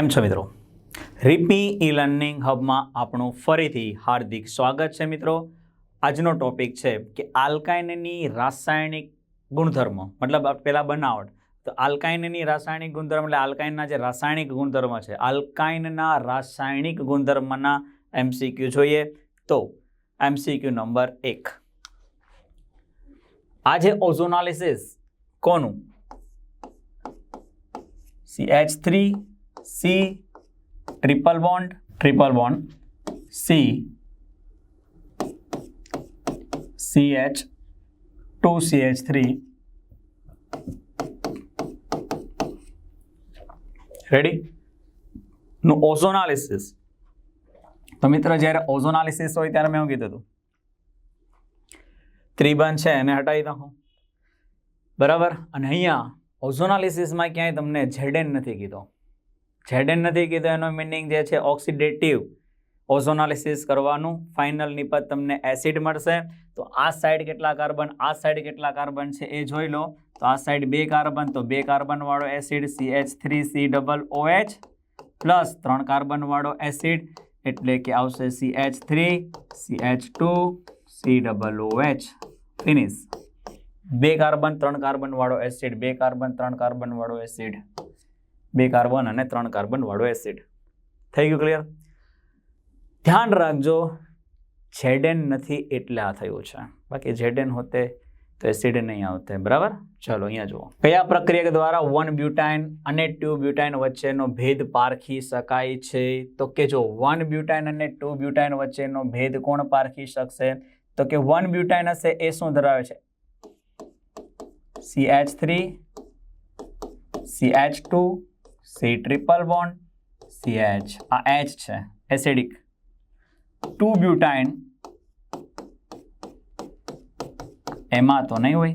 કેમ છો મિત્રો? રીપી ઈ લર્નિંગ હબમાં આપણું ફરીથી હાર્દિક સ્વાગત છે મિત્રો. આજનો ટોપિક છે કે આલ્કાઇનની રાસાયણિક ગુણધર્મો, મતલબ પેલા બનાવટ. તો આલ્કાઇનની રાસાયણિક ગુણધર્મ એટલે આલ્કાઇનના જે રાસાયણિક ગુણધર્મ છે, આલ્કાઇનના રાસાયણિક ગુણધર્મના એમસીક્યુ જોઈએ. તો એમસીક્યુ નંબર એક. આ છે ઓઝોનાલિસિસ કોનું? C H three C triple bond triple bond C C H two C H three ready નું ઓઝોનાલિસિસ. તો મિત્ર, જ્યારે ઓઝોનાલિસિસ હોય ત્યારે મેં એવું કીધું હતું? ત્રિબંધ છે, એને હટાવી નાખો. બરાબર? અને અહીંયા ઓઝોનાલિસિસમાં ક્યાંય તમને ઝેડેન નથી કીધો. ઝેડેન નથી કીધો, એનો મિનિંગ જે છે ઓક્સિડેટિવ. ઓઝોનાલિસિસ કરવાનું ફાઇનલ નિપજ તમને એસિડ મળશે. તો આ સાઈડ કેટલા કાર્બન આ સાઈડ કેટલા કાર્બન છે એ જોઈ લો. તો આ સાઈડ બે કાર્બન તો બે કાર્બનવાળો acid C H three C double O H plus ત્રણ કાર્બનવાળો એસિડ એટલે કે આવશે C H three C H two C double O H finish બે કાર્બન ત્રણ કાર્બનવાળો એસિડ બે કાર્બન ત્રણ કાર્બનવાળો એસિડ બે કાર્બન અને ત્રણ કાર્બન વાળો એસિડ થઈ ગયું ક્લિયર ધ્યાન રાખજો ઝેડેન નથી એટલે આ થયું છે. બાકી ઝેડેન હોતે તો એસિડ નહીં આવતે. બરાબર? ચલો, અહીંયા જુઓ. કયા પ્રક્રિયા દ્વારા વન બ્યુટાઇન અને ટુ બ્યુટાઇન વચ્ચેનો ભેદ પારખી શકાય છે? તો કે જો વન બ્યુટાઇન અને ટુ બ્યુટાઇન વચ્ચેનો ભેદ કોણ પારખી શકશે? તો કે વન બ્યુટાઇન હશે એ શું ધરાવે છે? C H three C H two C triple bond, C H. આ એચ છે, એસિડિક. Two butyne. એમાં તો નહીં હોય.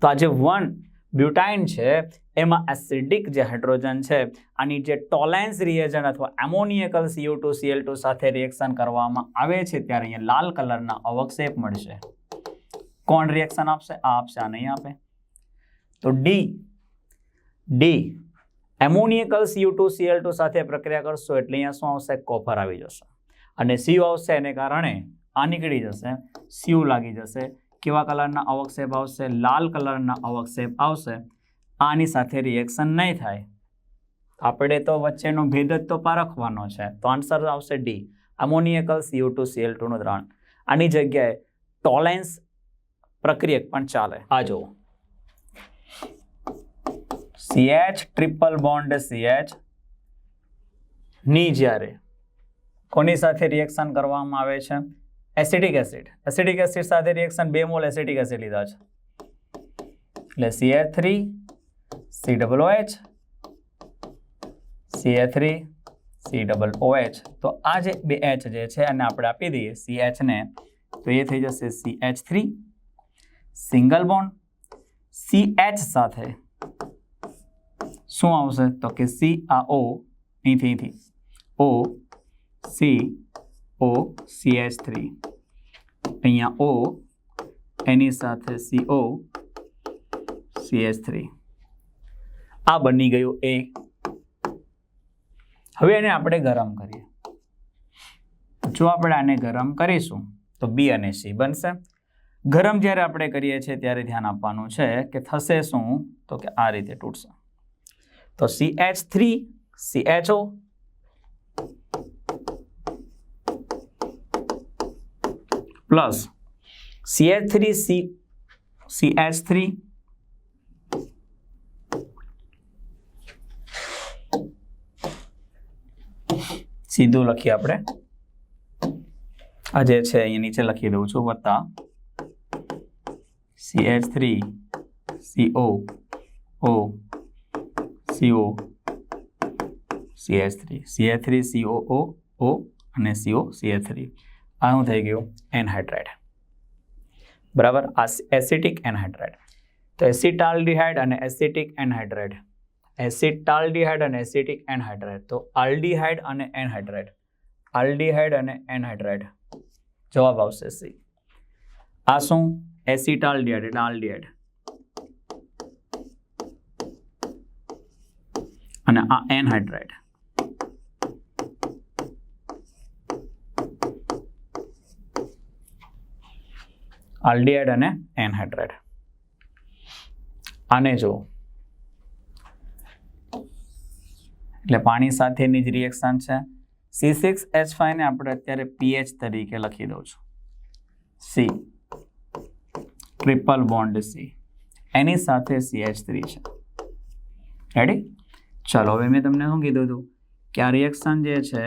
તો આ જે વન બ્યુટાઇન છે, એમાં એસિડિક જે હાઇડ્રોજન છે, આની જે ટોલેન્સ રિએજન અથવા ammoniacal CO two CL two સાથે રિએક્શન કરવામાં આવે છે, ત્યારે અહીંયા લાલ કલરના અવક્ષેપ મળશે. કોણ રિએક્શન આપશે? આ આપશે, આ નહીં આપે. તો D. D. Ammoniacal CO two CL two સાથે પ્રક્રિયા કરશો એટલે અહીંયા શું આવશે? કોપર આવી જશે. અને સીયુ આવશે એને કારણે આ નીકળી જશે. સીયુ લાગી જશે. કેવા કલરના અવક્ષેપ આવશે? લાલ કલરના અવક્ષેપ આવશે. આની સાથે રિએક્શન નહીં થાય. આપણે તો વચ્ચેનો ભેદ જ તો પારખવાનો છે. તો આન્સર આવશે D ammoniacal CO two CL ટુનું દ્રાણ આની જગ્યાએ ટોલેન્સ પ્રક્રિયક પણ ચાલે. આ જુઓ. સીએચ ટ્રિપલ બોન્ડ સીએચની જ્યારે. કોની સાથે રિએક્શન કરવામાં આવે છે? એસિડિક એસિડ એસિડિક એસિડ સાથે રિએક્શન બે મોલ એસિડિક એસિડ લીધા છે. એટલે CA three C double O H CA three C double O H તો આ જે બે એચ જે છે એને આપણે આપી દઈએ સી એચને તો એ થઈ જશે C H three single bond C H સાથે. શું આવશે? તો કે સી આ ઓ અહીંથી અહીંથી. O C O C H three અહીંયા ઓ એની સાથે C O C H three આ બની ગયું એ હવે એને આપણે ગરમ કરીએ. જો આપણે આને ગરમ કરીશું, તો બી અને સી બનશે. ગરમ જ્યારે આપણે કરીએ છીએ, ત્યારે ધ્યાન આપવાનું છે કે થશે શું? તો કે આ રીતે તૂટશે. તો C H three C H O plus C H three C C H three સીધું લખીએ આપણે. આ જે છે, અહીંયા નીચે લખી દઉં છું, વત્તા C H three C O O CO CH three CH three CO O O અને સીઓ સીએચ થ્રી આ શું થઈ ગયું? એનહાઇડ્રાઇડ બરાબર? આ એસિટિક એનહાઇડ્રાઇડ તો એસિટાલ્ડિહાઇડ અને એસિટિક એનહાઇડ્રાઇડ એસિટાલ્ડિહાઇડ અને એસિટિક એનહાઇડ્રાઇડ તો આલ્ડિહાઇડ અને એનહાઇડ્રાઇડ આલ્ડિહાઇડ અને એનહાઇડ્રાઇડ જવાબ આવશે સી આ શું? એસિટાલ્ડિહાઇડ એટલે આલ્ડિહાઇડ અને આ એનહાઇડ્રાઇડ. આલ્ડિહાઇડ અને એનહાઇડ્રાઇડ. આને જો એટલે પાણી સાથેની જ રિએક્શન છે. સી સિક્સ એચ ફાઈવને આપણે અત્યારે પીએચ તરીકે લખી દઉં છું. સી ટ્રિપલ બોન્ડ સી એની સાથે સી એચ થ્રી છે. રેડી ચાલો, હવે મેં તમને શું કીધું હતું? કે આ રિએક્શન જે છે,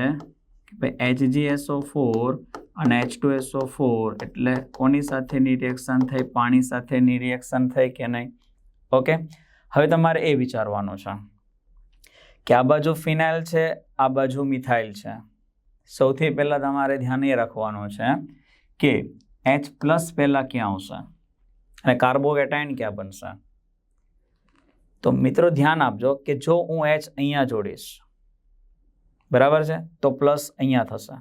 કે ભાઈ એચ જી એસઓ ફોર અને એચ ટુ એસઓ ફોર એટલે કોની સાથેની રિએક્શન થઈ, પાણી સાથેની રિએક્શન થઈ કે નહીં? ઓકે હવે તમારે એ વિચારવાનું છે કે આ બાજુ ફિનાઇલ છે, આ બાજુ મિથાઇલ છે. સૌથી પહેલાં તમારે ધ્યાન એ રાખવાનું છે કે એચ પ્લસ પહેલાં ક્યાં આવશે? અને કાર્બોકેટાઇન ક્યાં બનશે? તો મિત્રો ધ્યાન આપજો કે જો હું એચ અહીંયા જોડીશ બરાબર છે તો પ્લસ અહીંયા થશે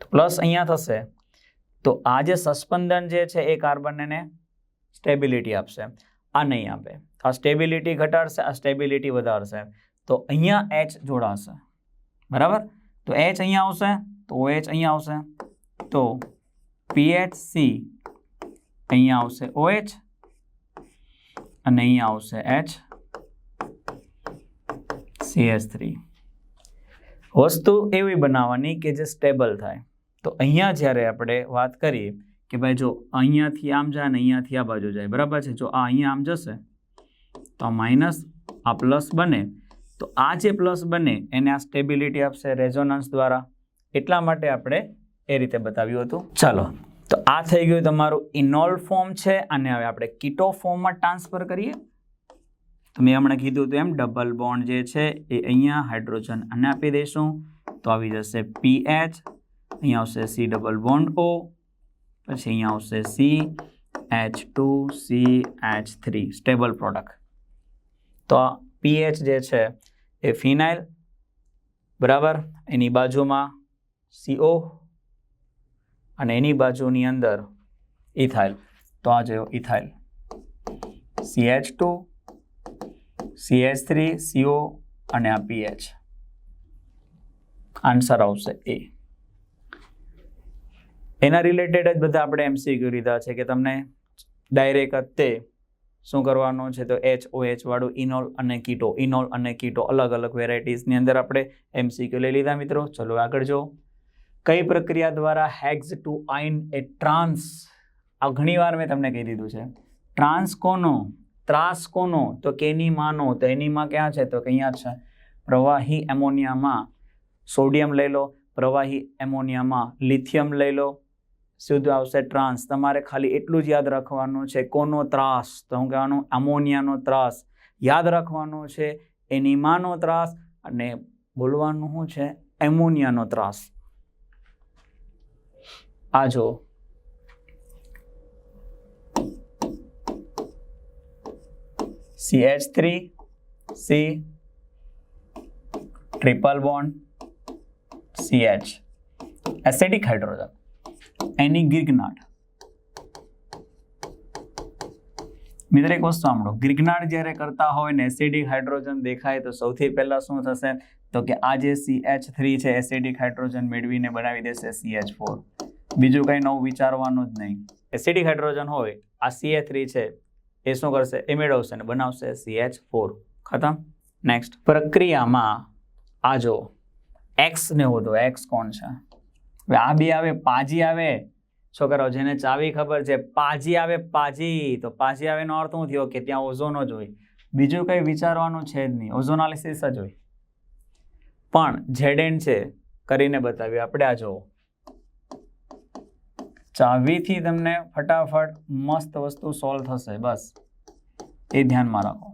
તો પ્લસ અહીંયા થશે તો આ જે સસ્પંદન જે છે એ કાર્બનને સ્ટેબિલિટી આપશે આ નહીં આપે આ સ્ટેબિલિટી ઘટાડશે આ સ્ટેબિલિટી વધારશે તો અહીંયા એચ જોડાશે બરાબર તો એચ અહીંયા આવશે તો એચ અહીંયા આવશે તો પીએચ સી અહીંયા આવશે ઓએચ અને અહીંયા આવશે. એચ સીએસ થ્રી વસ્તુ એવી બનાવવાની કે જે સ્ટેબલ થાય. તો અહીંયા જ્યારે આપણે વાત કરીએ કે ભાઈ જો અહીંયાથી આમ જાય ને અહીંયાથી આ બાજુ જાય, બરાબર છે? જો આ અહીંયા આમ જશે, તો માઇનસ આ પ્લસ બને. તો આ જે પ્લસ બને, એને આ સ્ટેબિલિટી આપશે રેઝોનન્સ દ્વારા. એટલા માટે આપણે એ રીતે બતાવ્યું હતું. ચાલો તો આ થઈ ગયું તમારું ઇનોલ ફોર્મ છે અને હવે આપણે કીટો ફોર્મમાં ટ્રાન્સફર કરીએ. તો મેં હમણાં કીધું હતું એમ, ડબલ બોન્ડ જે છે એ અહીંયા હાઇડ્રોજન અને આપી દઈશું. તો આવી જશે પી એચ, અહીંયા આવશે સી ડબલ બોન્ડ ઓ, પછી અહીંયા આવશે C H two, C H three, stable product. તો પીએચ જે છે એ ફિનાઇલ, બરાબર? એની બાજુમાં સીઓ અને એની બાજુની અંદર ઇથાઇલ. તો આ જો ethyl. C H two CH three CO અને આ પીએચ આન્સર આવશે એ એના રિલેટેડ જ બધા આપણે એમસીક્યુ લીધા છે કે તમને ડાયરેક્ટ તે શું કરવાનું છે? તો એચ ઓ એચ વાળું ઇનોલ અને કીટો. ઇનોલ અને કીટો અલગ અલગ વેરાયટીઝની અંદર આપણે એમસીક્યુ લઈ લીધા મિત્રો. ચલો આગળ જો કઈ પ્રક્રિયા દ્વારા હેક્સ ટુ આઇન એ ટ્રાન્સ? આ ઘણીવાર મેં તમને કહી દીધું છે. ટ્રાન્સ કોનો? ત્રાસ કોનો? તો કેની માનો? તો એની માં ક્યાં છે? તો કે અહીંયા છે. પ્રવાહી એમોનિયામાં સોડિયમ લઈ લો, પ્રવાહી એમોનિયામાં લિથિયમ લઈ લો. શુદ્ધ આવશે ટ્રાન્સ. તમારે ખાલી એટલું જ યાદ રાખવાનું છે કોનો ત્રાસ? તો હું કહેવાનું એમોનિયાનો ત્રાસ. યાદ રાખવાનો છે એની માનો ત્રાસ અને બોલવાનું શું છે? એમોનિયાનો ત્રાસ. આ જો C H three C triple bond H acidic hydrogen એની ગિરગનાટ મિત્ર, એક વસ્તુ સાંભળો. ગિરગનાટ જ્યારે કરતા હોય ને એસિડિક હાઇડ્રોજન દેખાય તો સૌથી પહેલાં શું થશે? તો કે આ જે સી એચ થ્રી છે એસિડિક હાઇડ્રોજન મેળવીને બનાવી દેશે સી એચ ફોર બીજું કંઈ નવું વિચારવાનું જ નહીં. એસિડિક હાઇડ્રોજન હોય, આ સી એ થ્રી છે, એ શું કરશે? એ મેળવશે ને બનાવશે સી એચ ફોર ખતમ. નેક્સ્ટ પ્રક્રિયામાં આ જો એક્સ ને હોતો. એક્સ કોણ છે? હવે આ બી આવે, પાજી આવે. છોકરાઓ જેને ચાવી ખબર છે, પાજી આવે, પાજી. તો પાજી આવે નો અર્થ શું થયો? કે ત્યાં ઓઝોનો જ હોય. બીજું કંઈ વિચારવાનું છે જ નહીં. ઓઝોનાલિસિસ જ હોય. પણ ઝેડેન છે, કરીને બતાવ્યું. આપણે આ જુઓ. ચાવીથી તમને ફટાફટ મસ્ત વસ્તુ સોલ્વ થશે, બસ. એ ધ્યાનમાં રાખો.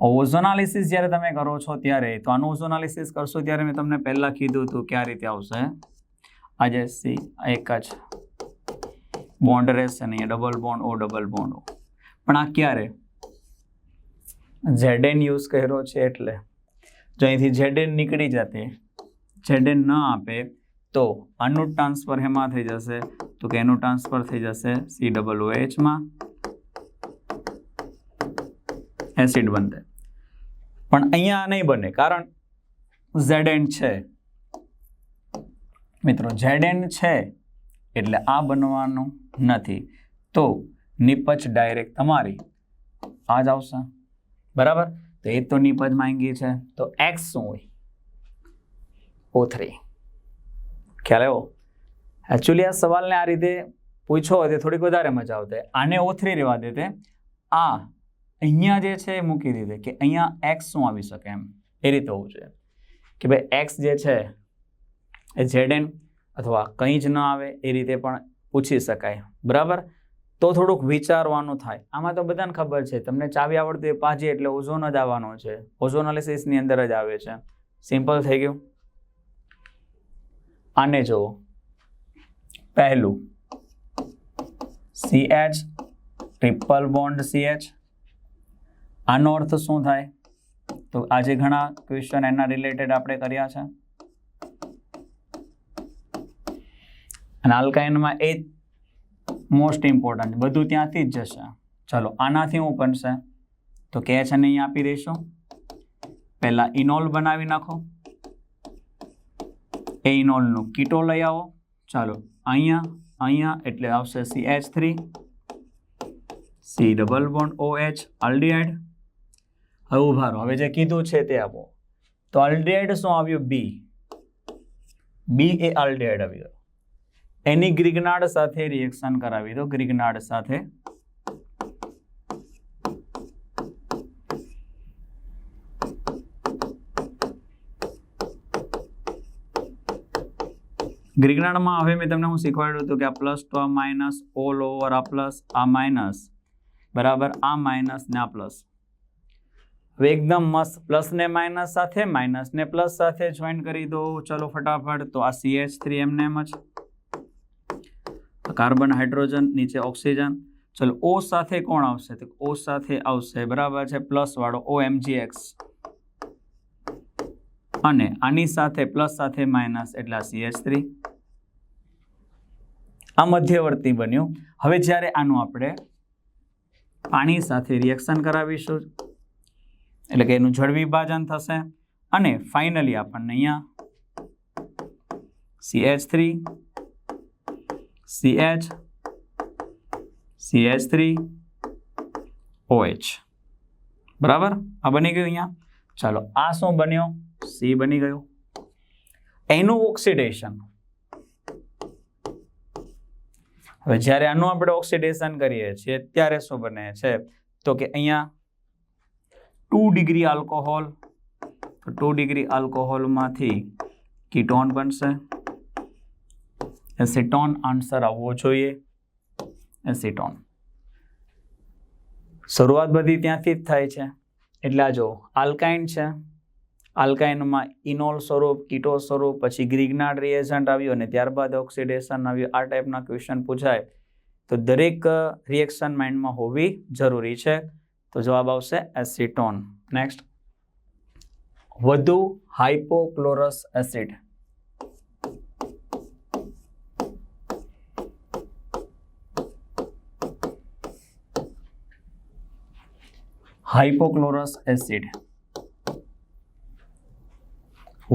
ઓઝોનાલિસિસ જ્યારે તમે કરો છો ત્યારે, તો આનું ઓઝોનાલિસિસ કરશો ત્યારે મેં તમને પહેલાં કીધું હતું કે આ રીતે આવશે. આજે સી એક જ બોન્ડ રહેશે નહીં double bond O double bond O પણ આ ક્યારે? ઝેડેન યુઝ કર્યો છે એટલે. જો અહીંથી ઝેડેન નીકળી જતે ઝેડેન ન આપે તો આનું ટ્રાન્સફર હેમાં થઈ જશે. તો કે એનું ટ્રાન્સફર થઈ જશે સી ડબલ એચમાં એસિડ બનશે. પણ અહીંયા નહીં બને, કારણ ઝેડ છે. મિત્રો ઝેડ એન્ડ છે એટલે આ બનવાનું નથી. તો નિપજ ડાયરેક્ટ તમારી. આ જ આવશે. બરાબર? તો એ તો નિપજ માંગી છે. તો એક્સ શું હોય? ઓ થ્રી ખ્યાલ આવ્યો? એકચ્યુઅલી આ સવાલને આ રીતે પૂછો તે થોડીક વધારે મજા આવતે આને ઓથરી થ્રી રહેવા દેતે આ અહીંયા જે છે એ મૂકી દીધે કે અહીંયા એક્સ શું આવી શકે એમ. એ રીતે હોવું જોઈએ. કે ભાઈ એક્સ જે છે એ ઝેડ અથવા કંઈ જ ન આવે એ રીતે પણ પૂછી શકાય. બરાબર? તો થોડુંક વિચારવાનું થાય. આમાં તો બધાને ખબર છે. તમને ચાવી આવડતી હોય પાજી એટલે ઓઝોન જ આવવાનો છે. ઓઝોનાલિસિસની અંદર જ આવે છે. સિમ્પલ થઈ ગયું. આને જુઓ. પહેલું. C H triple bond C H આનો અર્થ શું થાય? તો આજે ઘણા ક્વેશ્ચન એના રિલેટેડ આપણે કર્યા છે. અને આલ્કાઇનમાં એ મોસ્ટ ઇમ્પોર્ટન્ટ બધું ત્યાંથી જ જશે. ચલો, આનાથી શું બનશે. તો કે છે નહીં આપી દઈશું. પહેલાં ઇનોલ બનાવી નાખો. એ કીટો લઈ આવો. ચાલો, અહીંયા અહીંયા, એટલે આવશે C H three C double bond O H aldehyde હવે ઊભા હવે જે કીધું છે તે આપો. તો આલ્ડિહાઇડ શું આવ્યું? બી બી એ આલ્ડિહાઇડ આવ્યું. એની ગ્રીગનાડ સાથે રિએક્શન કરાવી દો. ગ્રિગનાર્ડ સાથે ગ્રિગનાર્ડમાં હવે મેં તમને હું શીખવાડ્યું હતું કે આ પ્લસ ટુ આ માઇનસ ઓલ ઓવર આ પ્લસ આ માઇનસ બરાબર? આ માઇનસ ને આ પ્લસ હવે એકદમ મસ્ત. પ્લસ ને માઇનસ સાથે માઇનસ ને પ્લસ સાથે જોઈન કરી દો. ચલો ફટાફટ. તો આ સી એચ થ્રી એમને એમ જ. કાર્બન હાઇડ્રોજન નીચે ઓક્સિજન ચલો ઓ સાથે કોણ આવશે? તો ઓ સાથે આવશે. બરાબર છે? પ્લસ વાળો ઓ એક્સ અને આની સાથે પ્લસ સાથે માઇનસ એટલે સી એચ થ્રી આ મધ્યવર્તી બન્યું. હવે જ્યારે આનું આપણે પાણી સાથે રિએક્શન કરાવીશું, એટલે કે એનું જળ વિભાજન થશે. અને ફાઇનલી આપણને અહીંયા C H three CH CH3 OH બરાબર? આ બની ગયું અહીંયા. ચાલો, આ શું બન્યો? સી બની ગયું. એનું ઓક્સિડેશન હવે જ્યારે આનું આપણે ઓક્સિડેશન કરીએ છીએ, ત્યારે શું બને છે? તો કે અહીંયા two degree alcohol two degree આલ્કોહોલમાંથી ketone બનશે. એસિટોન આન્સર આવવો જોઈએ. એસિટોન. શરૂઆત બધી ત્યાંથી જ થાય છે. એટલે આ જો આલ્કાઇન છે આલ્કાઇનમાં ઇનોલ સ્વરૂપ, કીટો સ્વરૂપ, પછી ગ્રીગનાડ રિએજન્ટ આવ્યું અને ત્યારબાદ ઓક્સિડેશન આવ્યું. આ ટાઈપના ક્વેશ્ચન પૂછાય. તો દરેક રિએક્શન માઇન્ડમાં હોવી જરૂરી છે. તો જવાબ આવશે એસિટોન. નેક્સ્ટ વધુ હાઇપોક્લોરસ એસિડ. હાઇપોક્લોરસ એસિડ.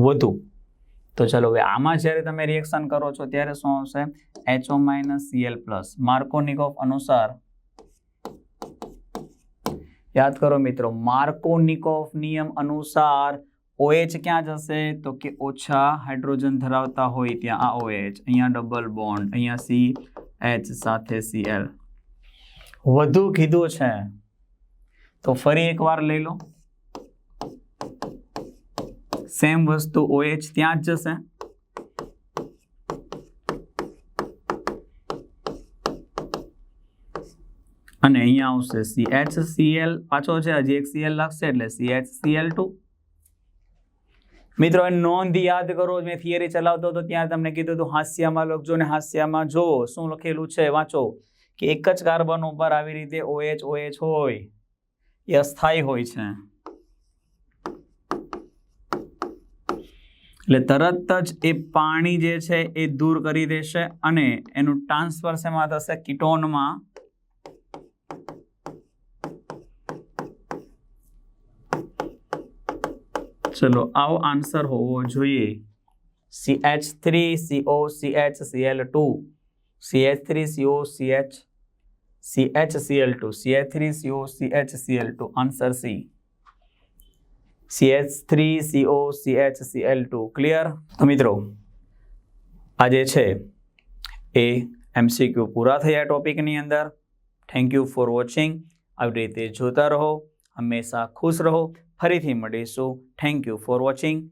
વધુ. તો ચલો હવે આમાં જ્યારે તમે રિએક્શન કરો છો, ત્યારે શું આવશે? HO minus CL plus Markovnikov અનુસાર, યાદ કરો મિત્રો માર્કોનિકોફ નિયમ અનુસાર ઓએચ ક્યાં જશે? તો કે ઓછા હાઇડ્રોજન ધરાવતા હોય ત્યાં આ ઓએચ અહીંયા ડબલ બોન્ડ અહીંયા સી એચ સાથે સીએલ વધુ કીધું છે. તો ફરી એકવાર લઈ લો. સેમ વસ્તુ OH ત્યાં જ જશે. અને અહીંયા આવશે સી એચ સીએલ પાછો છે હજી એક સીએલ લાગશે એટલે સી એચ સીએલ ટુ મિત્રો નોંધ યાદ કરો મેં થિયરી ચલાવતો હતો ત્યાં તમને કીધું હતું, હાસ્યમાં લખજો ને હાસ્યમાં જો શું લખેલું છે, વાંચો. કે એક જ કાર્બન ઉપર આવી રીતે ઓએચ ઓએચ હોય, એ અસ્થાયી હોય છે. એટલે તરત જ એ પાણી જે છે એ દૂર કરી દેશે અને એનું ટ્રાન્સફર શેમાં થશે? કિટોનમાં. ચલો, આવો આન્સર હોવો જોઈએ. C H three CO C H CL two C H three CO C H C H CL two C H three CO C H CL two answer C C H three CO C H CL two clear તો મિત્રો, આ જે છે, એ MCQ પૂરા થયા ટોપિકની અંદર. Thank you for watching આવી રીતે જોતા રહો. હંમેશા ખુશ રહો. ફરીથી મળીશું. Thank you for watching